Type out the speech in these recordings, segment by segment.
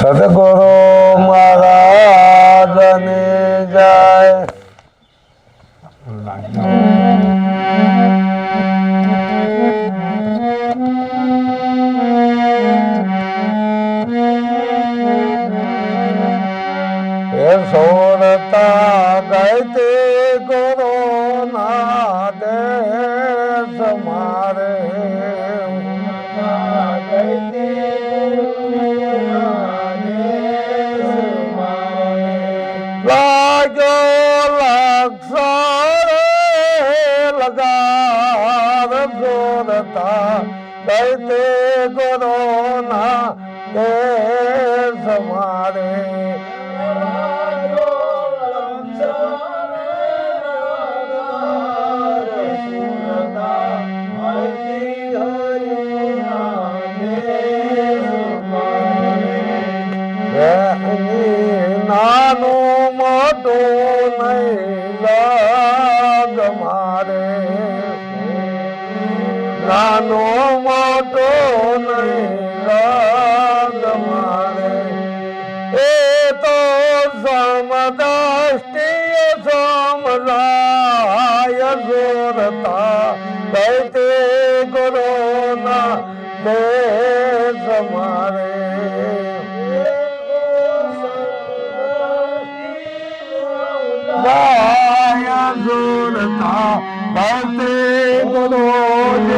સદગુરુ લક્ષણ લગાર જોરતા દૈતે ગુરુ ના દેશ નાનું મોટું મારે. એ તો સમદષ્ટિય સમલાય જોરતા દૈતે ગુરુના દેશ મારે. વાયા જોરતા ભક્તિ ગુરુજ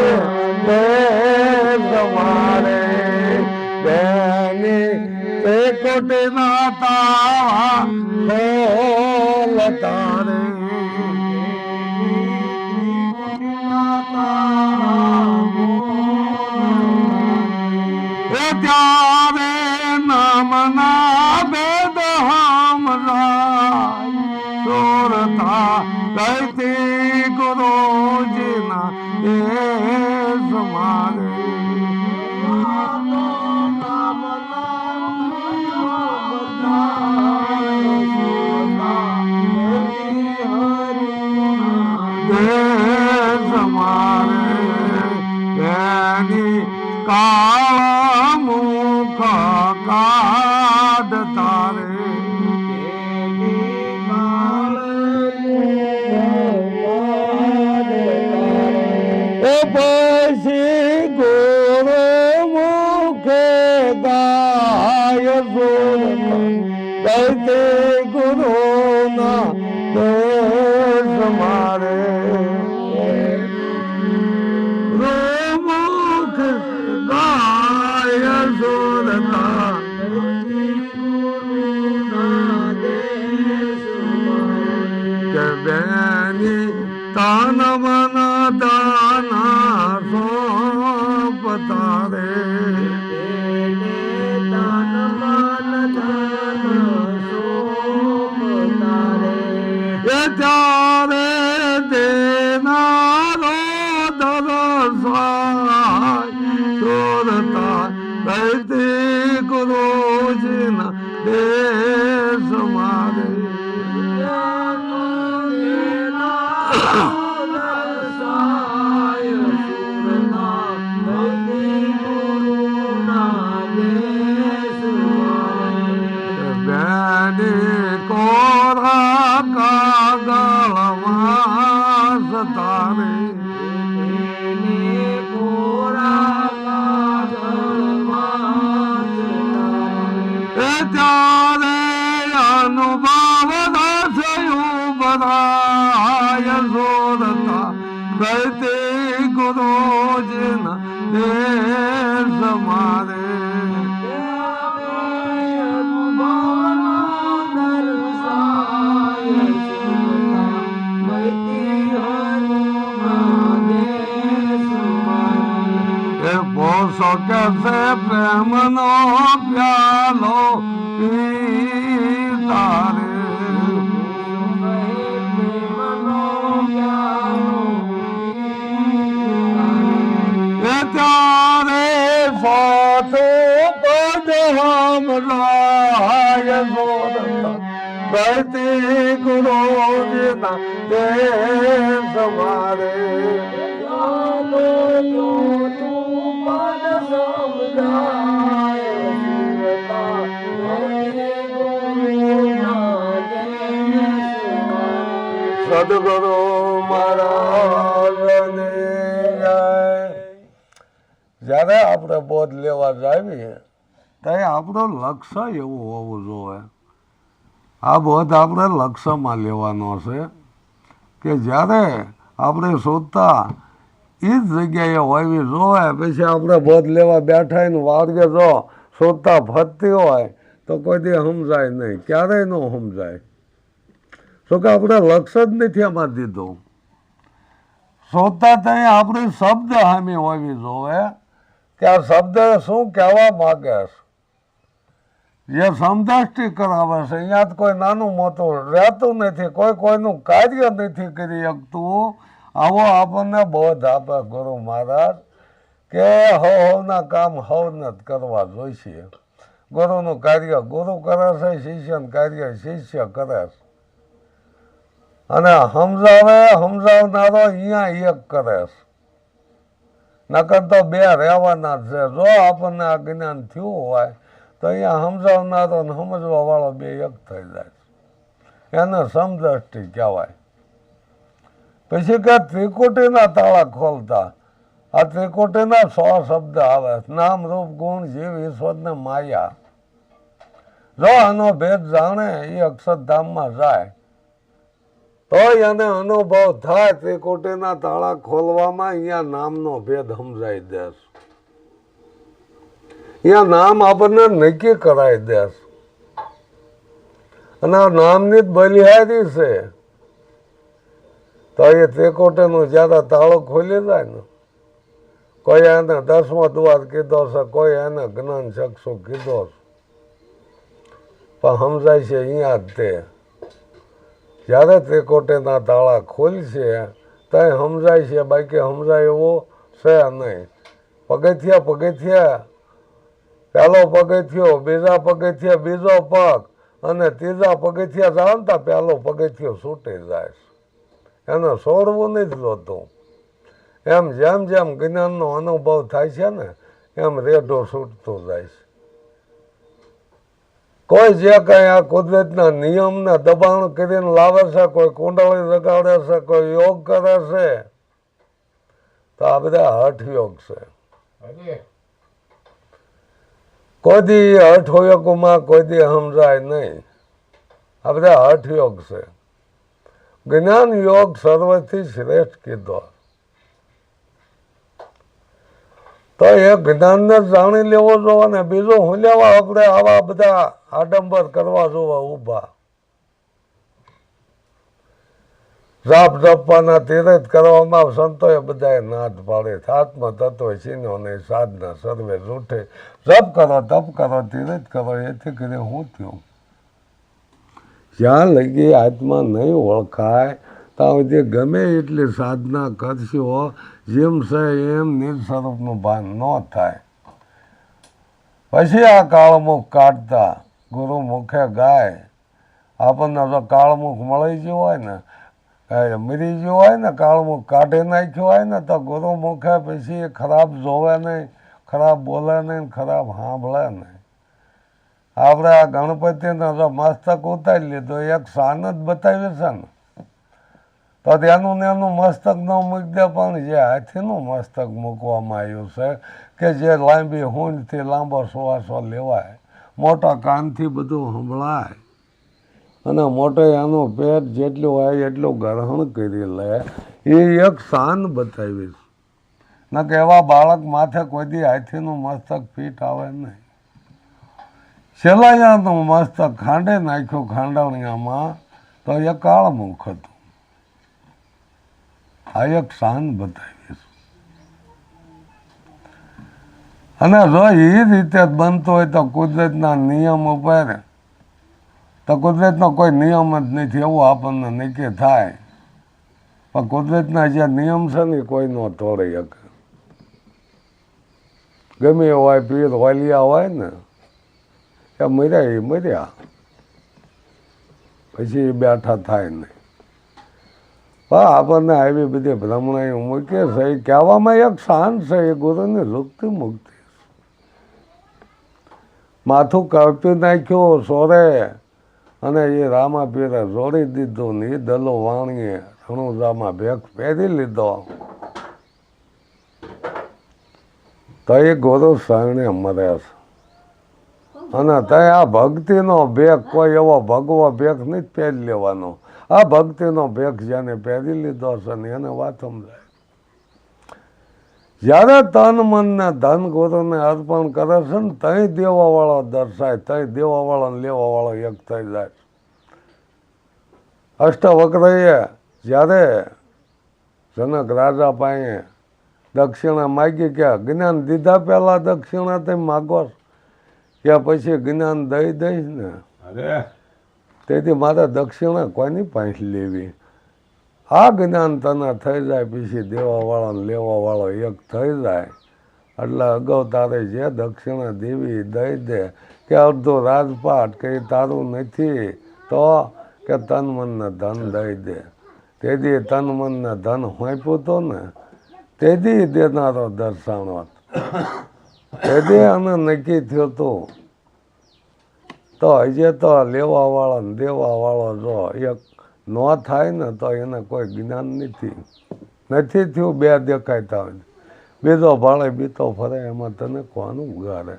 દેશ મારે બેની તે કોટી ના ખોલ કે બેની Ah! દૈતે ગુરુજીના દેશ મારે એ પોસો કે છે રામ રાય ભરતે ગુરો તે સમારે. સદગુરુ મહારાજ જય. જ્યારે આપણે બોધ લેવા જાવીએ ત્યારે આપણું લક્ષ્ય એવું હોવું જોઈએ. આ બોધ આપણે લક્ષ્યમાં લેવાનો છે કે જ્યારે આપણે શોધતા એ જ જગ્યાએ હોવી જોવે પછી આપણે બોધ લેવા બેઠા ને વાર્ગે જો શોધતા ફરતી હોય તો કોઈ દી સમજાય નહીં. ક્યારેય ન સમજાય. તો કે આપણે લક્ષ્ય જ નથી એમાં દીધું. શોધતા ત્યાં આપણી શબ્દ હામી હોવી જોવે કે આ શબ્દ શું કહેવા માગે છે? જે સમદષ્ટિ કરાવે છે. અહીંયા તો કોઈ નાનું મોટું રહેતું નથી. કોઈ કોઈનું કાર્ય નથી કરી શકતું. આવો આપણને બોધ આપે ગુરુ મહારાજ કે હવ હવના કામ હવને જ કરવા જોઈશે. ગુરુનું કાર્ય ગુરુ કરે છે, શિષ્યનું કાર્ય શિષ્ય કરે છે. અને સમજાવે, સમજાવનારો અહીંયા એક કરે છે. નકર તો બે રહેવાના છે. જો આપણને આ જ્ઞાન થયું હોય તો અહીંયા સમજાવનારો અને સમજવા વાળો બે એક થઈ જાય એને સમદ્રષ્ટિ કહેવાય. પછી કે ત્રિકોટીના તાળા ખોલતા. આ ત્રિકોટીના સો શબ્દ આવે નામ, રૂપ, ગુણ, જીવ, ઈશ્વરને માયા. જો આનો ભેદ જાણે એ અક્ષરધામમાં જાય. તો એને અનુભવ થાય ત્રિકોટીના તાળા ખોલવામાં અહીંયા નામનો ભેદ સમજાઈ દેશ અહીંયા નામ આપણને નક્કી કરાવી દેશ. અને આ નામની જ બલિહારી છે. તો એ ત્રિકોટીનું જ્યારે તાળો ખોલી જાય ને, કોઈ એને દસમો દ્વાર કીધો છે, કોઈ એને જ્ઞાન ચક્ષુ કીધો પણ સમજાય છે અહીંયા જ તે. જ્યારે ત્રિકોટેના તાળા ખોલશે, ત્યાં સમજાય છે, બાકી સમજાય એવો છે નહીં. પગથિયા પગથિયા પહેલો પગથિયો બીજા પગથિયા બીજો પગ. અને ત્રીજા પગથિયા જાણતા પહેલો પગથિયો છૂટી જાય એને છોડવું નથી જોતું એમ જેમ જેમ જ્ઞાનનો અનુભવ થાય છે ને, એમ રેઢો છૂટતો જાય છે. કોઈ જે કાંઈ આ કુદરતના નિયમને દબાણ કરીને લાવે છે, કોઈ કુંડળી લગાડે છે, કોઈ યોગ કરે છે, તો આ બધા હઠ યોગ છે. કોઈથી યોગમાં કોઈ દી સમજાય નહીં. આ બધા અઠયોગ છે. જ્ઞાન યોગ સર્વથી શ્રેષ્ઠ કીધો. તો એ જ્ઞાનને જાણી લેવો જોવો ને, બીજું હું લેવા આપણે આવા બધા આડંબર કરવા જોવા ઊભા. જાપ જપવાના તીરથ કરવામાં સંતોએ બધાએ નાદ પાડે. આત્મ તત્વ છીનો ને સાધના સર્વે રૂઠે. જપ કરો, તપ કરો, તીરથ કરો. એથી કરીને હું થયું? જ્યાં લગી આત્મા નહીં ઓળખાય, ત્યાં સુધી ગમે એટલી સાધના કરશો જેમ છે એમ નિર્સ્વરૂપનું ભાન ન થાય. પછી આ કાળમુખ કાઢતા ગુરુ મુખે ગાય. આપણને જો કાળમુખ મળી ગયું હોય ને મરી ગયું હોય ને કાળમુખ કાઢી નાખ્યો હોય ને, તો ગુરુ મુખે પછી એ ખરાબ જોવે નહીં, ખરાબ બોલે નહીં, ખરાબ સાંભળે નહીં. આપણે આ ગણપતિનો જો મસ્તક ઉતારી લીધો, એક સાન જ બતાવ્યું છે ને. તો તેનું ને એનું મસ્તક ન મૂકી દે, પણ જે હાથીનું મસ્તક મૂકવામાં આવ્યું છે કે જે લાંબી હૂંડથી લાંબો સુવાસો લેવાય, મોટા કાનથી બધું સંભળાય. અને મોટે આનો પેટ જેટલું હોય એટલું ગ્રહણ કરી લે. એ એક શાન બતાવીશ ન કે એવા બાળક માથે કોઈ દી હાથીનું મસ્તક ફીટ આવે નહીં. છેલ્લાયાનું મસ્તક ખાંડે નાખ્યું ખાંડવણીયામાં તો એ કાળમુખ હતું. આ એક શાન બતાવીશ અને જો એ રીતે બનતો હોય તો કુદરતના નિયમ ઉપર તો કુદરતનો કોઈ નિયમ જ નથી, એવું આપણને નક્કી થાય. પણ કુદરતના જે નિયમ છે ને કોઈ ન તોડી શકે. ગમે હોય, પીર વાલિયા હોય ને, એ મર્યા એ મર્યા. પછી એ બેઠા થાય નહીં. પણ આપણને આવી બધી ભ્રમણાઓ મૂકે છે, એ કહેવામાં એક શાન છે, એ ગુરુની લુપ્તિ મુક્તિ માથું કાપી નાખ્યું, સોરે અને એ રામા પીરે જોડી દીધું ને દલો વાણીએ ખણુજામાં ભેગ પહેરી લીધો. તો એ ગુરુ શરણે મરે છે. અને તે આ ભક્તિનો ભેગ કોઈ એવો ભગવો ભેગ નથી પહેરી લેવાનો. આ ભક્તિનો ભેગ જેને પહેરી લીધો છે ને એને વાત સમજાય. જ્યારે તન મનના ધન ગુરુને અર્પણ કરે છે ને તઈ દેવાવાળો દર્શાય તઈ દેવાવાળાને લેવાવાળો એક થઈ જાય. અષ્ટવક્રએ જ્યારે જનક રાજા પાસે દક્ષિણા માગી કે જ્ઞાન દીધા પહેલાં દક્ષિણા તે માગો? કે પછી જ્ઞાન દઈ દઈશ ને? અરે. તેથી મારે દક્ષિણા કોની પાસે લેવી? આ જ્ઞાન તને થઈ જાય, પછી દેવાવાળો ને લેવાવાળો એક થઈ જાય. એટલે અગાઉ તારે જે દક્ષિણા દેવી દઈ દે, કે અડધો રાજપાટ કે તારું નથી, તો કે તન મનને ધન દઈ દે. તેથી તન મનને ધન હોંપ્યું તો ને, તેથી દેનારો દર્શાણો તેથી અને નક્કી થયું હતું તો હજે તો લેવાવાળો ને દેવાવાળો જો એક ન થાય ને તો એને કોઈ જ્ઞાન નથી. નથી થયું, બે દેખાયતા હોય બીજો ભાળે, બીતો ફરે, એમાં તને કોનું ગારે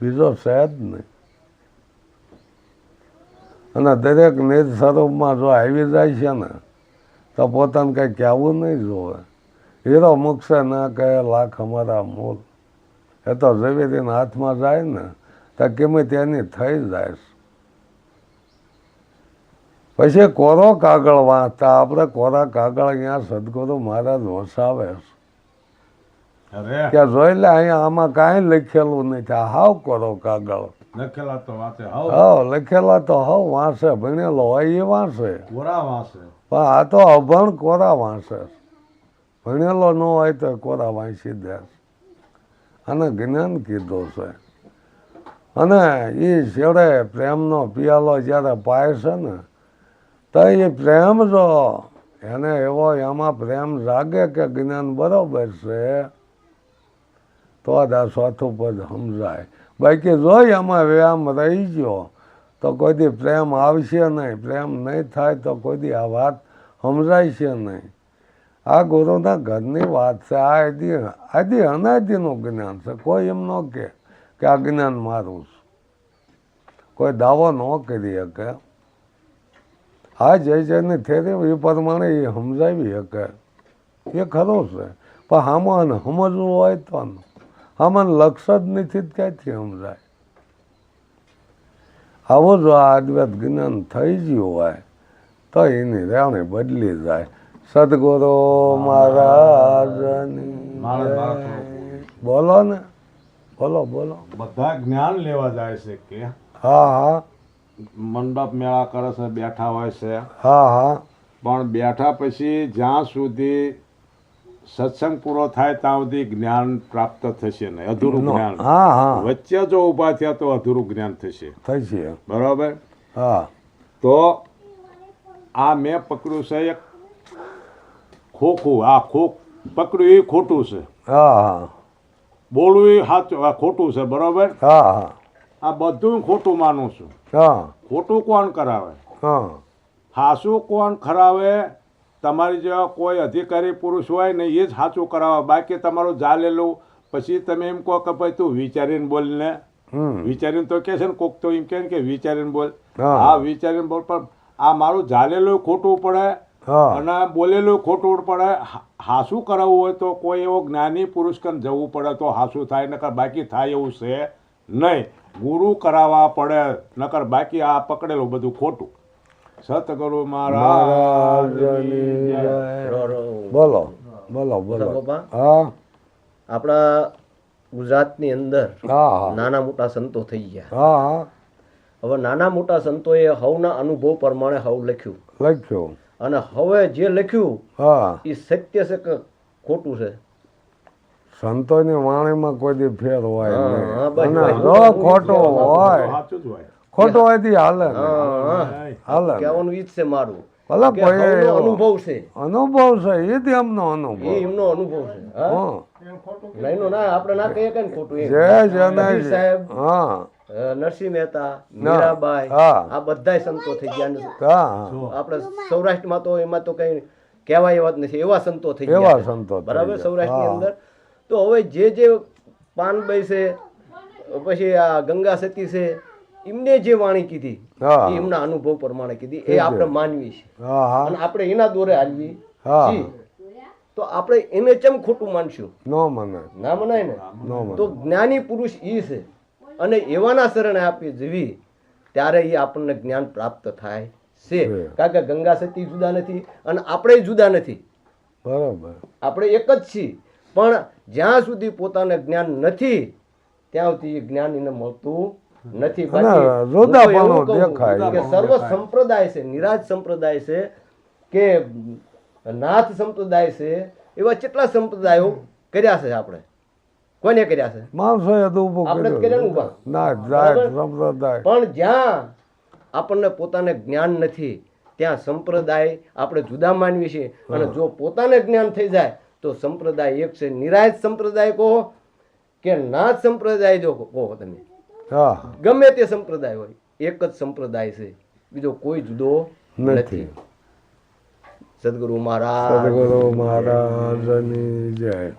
બીજો સહેજ નહીં. અને દરેક નિજ સ્વરૂપમાં જો આવી જાય છે ને, તો પોતાને કંઈ કહેવું નહીં જોવે. હીરો મૂકશે ના કહે, લાખ અમારા મૂળ. એ તો ઝવેરીના હાથમાં જાય ને, તો ગમે તેની થઈ જાય છે. પછી કોરો કાગળ વાંચતા. આપણે કોરા કાગળ અહીંયા સદગુરુ મહારાજ વસાવે ત્યાં જોઈ લે અહીંયા આમાં કાંઈ લખેલું નથી હાવ કોરો કાગળ. લખેલા તો વાંચે હાવ. હાવ લખેલા તો હાવ વાંચે. ભણેલો હોય એ વાંચે. કોરા વાંચે? પણ આ તો અભણ કોરા વાંચે ભણેલો ન હોય તો કોરા વાંચી દે અને જ્ઞાન કીધું છે. અને એ છેડે પ્રેમનો પિયાલો જ્યારે પાય છે ને તો એ પ્રેમ જો એને એવો એમાં પ્રેમ જાગે કે જ્ઞાન બરોબર છે? તો જ આ ચોથું પદ સમજાય. બાકી જો એમાં વ્યાયામ રહી ગયો. તો કોઈ દી પ્રેમ આવશે નહીં. પ્રેમ નહીં થાય તો કોઈ દી આ વાત સમજાય છે નહીં. આ ગુરુના ઘરની વાત છે. આ આદિ આદિ અનાદિનું જ્ઞાન છે. કોઈ એમ ન કે આ જ્ઞાન મારું છે. કોઈ દાવો ન કરી શકે. આ જય જયની થેરી એ પ્રમાણે એ સમજાવી શકે. એ ખરો છે. પણ આમાં સમજવું હોય તો. આમાં લક્ષ્ય જ નથી ક્યાંથી સમજાય? આવો જો આ અદ્વૈત જ્ઞાન થઈ ગયું હોય તો એની રહેણી બદલી જાય. સદગુરુ મહારાજની બોલો ને. બોલો બોલો. બધા જ્ઞાન લેવા જાય છે કે? હા હા. મંડપ મેળા કરે છે બેઠા હોય છે. હા હા. પણ બેઠા પછી જ્યાં સુધી સત્સંગ પૂરો થાય ત્યાં સુધી જ્ઞાન પ્રાપ્ત થશે નહીં. અધૂરું જ્ઞાન. વચ્ચે જો ઊભા થયા તો અધૂરું જ્ઞાન થશે. છે. બરાબર? હા. તો આ મેં પકડ્યું છે એક ખોખું. આ ખોખ પકડ્યું એ ખોટું છે. હા હા. બોલવું એ સાચું આ ખોટું છે. બરાબર? હા હા. આ બધું ખોટું માનું છું. હા. ખોટું કોણ કરાવે? હા. હાસું કોણ ખરાવે? તમારી જેવા કોઈ અધિકારી પુરુષ હોય ને એ જ સાચું કરાવે. બાકી તમારું જાલેલું. પછી તમે એમ કહો કે ભાઈ તું વિચારીને બોલને હમ. વિચારીને તો કે છે ને કોક તો એમ કે ને કે વિચારીને બોલ. હા. વિચારીને બોલ પણ આ મારું જાલેલું ખોટું પડે અને બોલેલું ખોટું પડે. હાસું કરાવવું હોય તો કોઈ એવો જ્ઞાની પુરુષ કન જવું પડે તો હાસું થાય નકર બાકી થાય એવું છે નહીં. ગુરુ કરાવવા પડે નકર બાકી આ પકડેલું બધું ખોટું. સતગુરુ મહારાજ બોલો બોલો બોલો. હા. આપણા ગુજરાતની અંદર નાના મોટા સંતો થઈ ગયા. હા હા. હવે નાના મોટા સંતોએ હવના અનુભવ પ્રમાણે હવ લખ્યું. લખ્યું. અને હવે જે લખ્યું હા. એ સત્ય છે કે ખોટું છે? સંતોની વાણીમાં કોઈ દી ફેર હોય હા, નહીં. હા, બસ, અને. જો ખોટો હોય. સાચું જ હોય. ખોટો હોયથી હાલે. હાલે. કહેવાનું ઈ છે મારું. ભલે કોઈ અનુભવ છે. અનુભવ છે એ જ એમનો એ અનુભવ એમનો અનુભવ છે. હા? હા. ના આપણે ના કહીએ કે ખોટું જય જને સાહેબ હા. નરસિંહ મહેતા મીરાબાઈ હા. આ બધા સંતો થઈ ગયા ને. હા આપણે સૌરાષ્ટ્રમાં તો એમાં તો કઈ કહેવાય એવા નથી. એવા સંતો થઈ ગયા. સંતો બરાબર. સૌરાષ્ટ્રની અંદર તો હવે જે જે પાનભાઈ છે પછી આ ગંગા સતી છે એમને જે વાણી કીધી એમના અનુભવ પ્રમાણે કીધી એ આપણે માનવી છે અને આપણે એના દોરે હાલવી તો આપણે એને કેમ ખોટું માનશું? નો મને. ના મનાય ને? તો જ્ઞાની પુરુષ ઈ છે. અને એવાના શરણે આપી જીવી ત્યારે એ આપણને જ્ઞાન પ્રાપ્ત થાય છે. કારણ કે ગંગા સતી જુદા નથી અને આપણે જુદા નથી. બરોબર. આપણે એક જ છીએ. પણ જ્યાં સુધી પોતાને જ્ઞાન નથી ત્યાં સુધી જ્ઞાન એને મળતું નથી. કે સર્વ સંપ્રદાય છે નિરાજ સંપ્રદાય છે કે નાથ સંપ્રદાય છે એવા કેટલા સંપ્રદાયો કર્યા છે આપણે? કોને કર્યા છે? માણસો તો ઊભું આપણે કર્યા ને ના જાય સંપ્રદાય. પણ જ્યાં આપણને પોતાને જ્ઞાન નથી ત્યાં સંપ્રદાય આપણે જુદા માનવી છે અને જો પોતાને જ્ઞાન થઈ જાય તો સંપ્રદાય એક છે નિરાયત સંપ્રદાય કહો કે ના સંપ્રદાય જો કહો તમે. ગમે તે સંપ્રદાય હોય એક જ સંપ્રદાય છે બીજો કોઈ જુદો નથી. સદગુરુ મહારાજ. સદગુરુ મહારાજની જય.